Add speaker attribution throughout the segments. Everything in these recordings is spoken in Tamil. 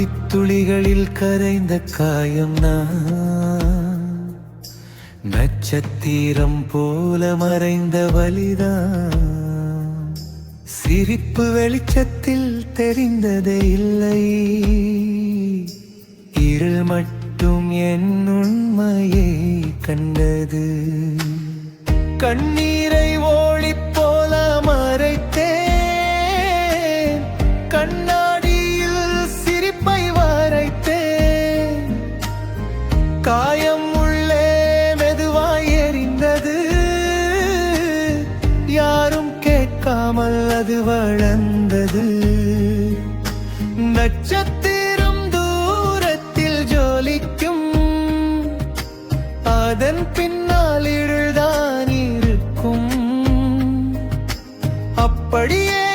Speaker 1: விழித்துளிகளில் கரைந்த காயம் நான். நட்சத்திரம் போல மறைந்த வலிதான். சிரிப்பு வெளிச்சத்தில் தெரிந்ததே இல்லை. இருள் மட்டும் என் உண்மையை கண்டது. கண்ணீரை ஓ காயம் உள்ளே மெதுவாய் எரிந்தது. யாரும் கேட்காமல் அது வளர்ந்தது. நட்சத்திரம் தூரத்தில் ஜோலிக்கும். அதன் பின்னால் இருள்தான் இருக்கும். அப்படியே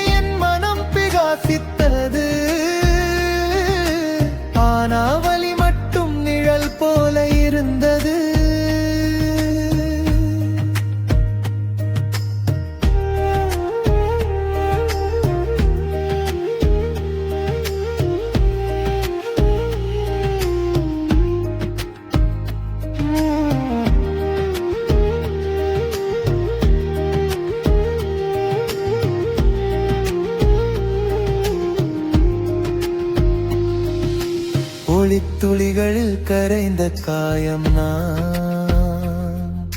Speaker 1: ஒளித்துளிகளில் கரைந்த காயம் நான்.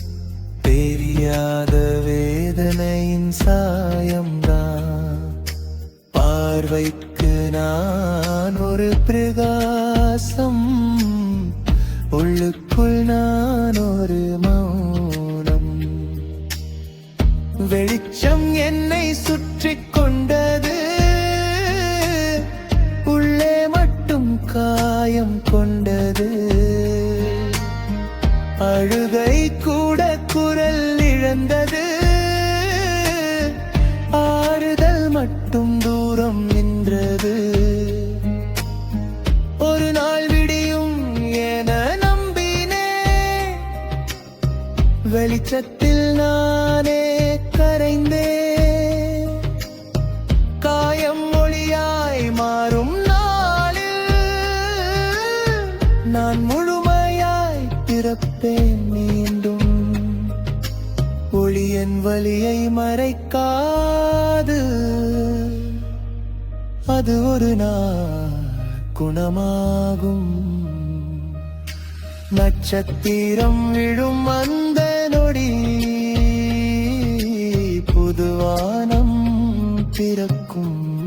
Speaker 1: தெரியாத வேதனையின் சாயம்தான் பார்வைக்கு நான் ஒரு பிரகாசம். உள்ளுக்குள் நான் இதயம் கொண்டது. அழுகை கூட குரல் இழந்தது. ஆறுதல் மட்டும் தூரம் நின்றது. ஒரு நாள் விடியும் என நம்பினே வெளிச்சத்தில் நான் முழுமையாய் பிறப்பேன் மீண்டும். ஒளியன் வழியை மறைக்காது. அது ஒரு நாள் குணமாகும். நட்சத்திரம் விழும் அந்த நொடி புதுவானம் பிறக்கும்.